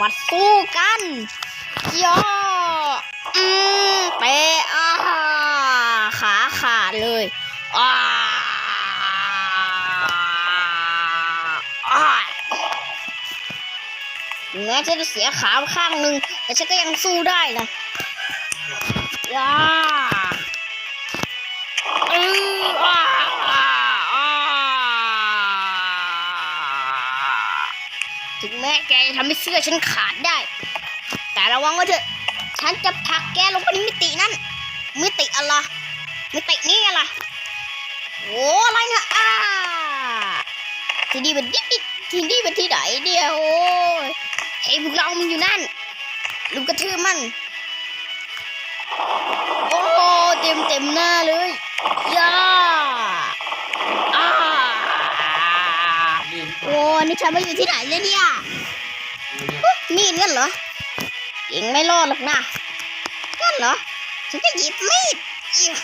มาสู้กันย่ออืมเปอ่าขาขาดเลยอ่าอาถึงแม้จะเสียขาข้างหนึ่งแต่ฉันก็ยังสู้ได้นะย่า ถึงแม้แกจะทำให้เสื้อฉันขาดได้ แต่ระวังไว้เถอะ ฉันจะผลักแกลงไปในมิตินั้นมิติอะไรมิตินี่อะไรโอ้อะไรนี่ยอ้าที่นี่เป็นที่ที่นี่เป็นที่ไหนเดียวโอ้ยเฮ้ยพวกเรามันอยู่นั่นลุมกระทืบมัน โอ้เต็มเต็มหน้าเลยย่าอ้า นี่ โอ้นี่ฉันมาอยู่ที่ไหนเลยเนี่ยนี่มีดงั้นเหรอเองไม่รอดหรอกนะงั้นเหรอ ฉันจะหยิบมีดอิ๊ว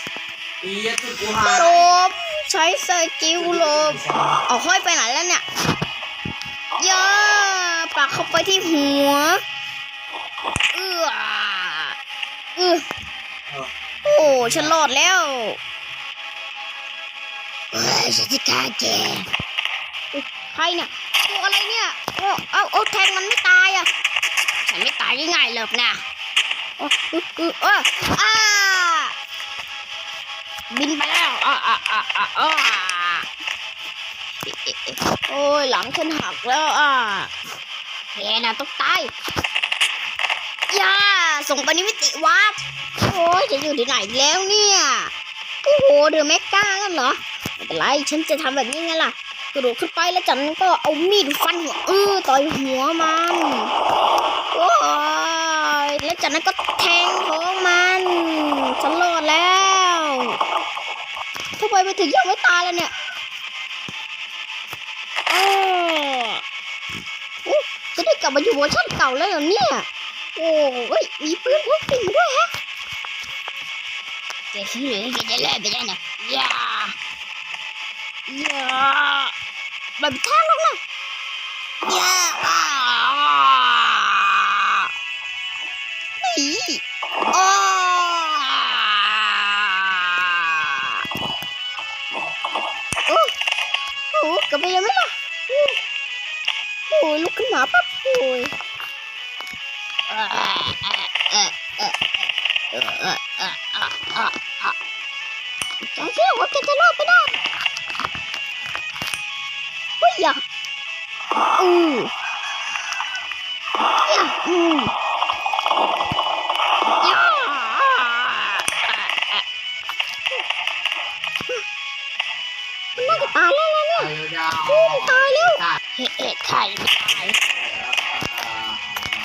อียจุดกูหาหลบใช้สกิลหลบเอาค่อยไปไหนแล้วเนี่ยย่าปักเข้าไปที่หัว เอื้อเออโอ้ฉันรอดแล้วเฮ้ยฉันจะฆ่าแกอุ๊ย ใครเนี่ยตัวอะไรเนี่ยโอ้เอาเอาแทงมันไม่ตายอะฉันไม่ตายง่ายๆหรอกนะโอ้เออเอออออ้าบินไปแล้วอ่าอ่าอ่าอ่าอ่าเอ๊ะเอ๊ะโอ้ยหลังฉันหักแล้วอะแกน่ะต้องตายย่าส่งไปนิมิติวัดโอ้ยจะอยู่ที่ไหนแล้วเนี่ยโอ้โหเดือแม็กก้างั้นเหรอไม่เป็นไรฉันจะทำแบบนี้ไงล่ะ กระโดดขึ้นไปแล้วจากนั้นก็เอามีดฟันหัวเออต่อยหัวมันโอ้ยแล้วจากนั้นก็แทงของมันฉันรอดแล้วทำไมไปถึงยังไม่ตายแล้วเนี่ยโอ้จะได้กลับมาอยู่เวอร์ชันเก่าแล้วเหรอเนี่ยโอ้ยมีปืนพกติดด้วยฮะแกคิดหรือจะเล่นไปได้นะอย่าอย่า มันแท่งลงนะเยอะอีโอ้โอ้หกับไปเลยไหมล่ะโอ้ยลุกขึ้นมาปั๊บโอ้ยจะเชื่อว่าแกจะรอดไปได้ เฮ้ยอย่อืออย่อือย่ามันน่าจะตายแล้วนะเนี่ยตายแล้วเฮ้เอ๊ะไข่ไม่ตาย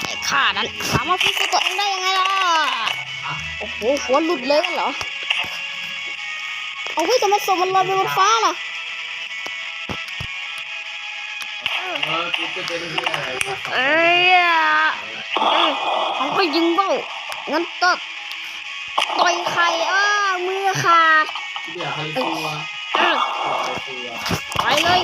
ไอ้ข้านั้นสามารถพิสูจน์ตัวเองได้ยังไงล่ะ โอ้โหหัวหลุดเลยกันเหรอ เอาเฮ้ยทำไมศพมันลอยไปบนฟ้าล่ะ เอ้ยเอ้ยเก็ยิงบ้างั้นตัดต่อยใครอ้ามือขาดเดี๋ยวใครตัวไปเลย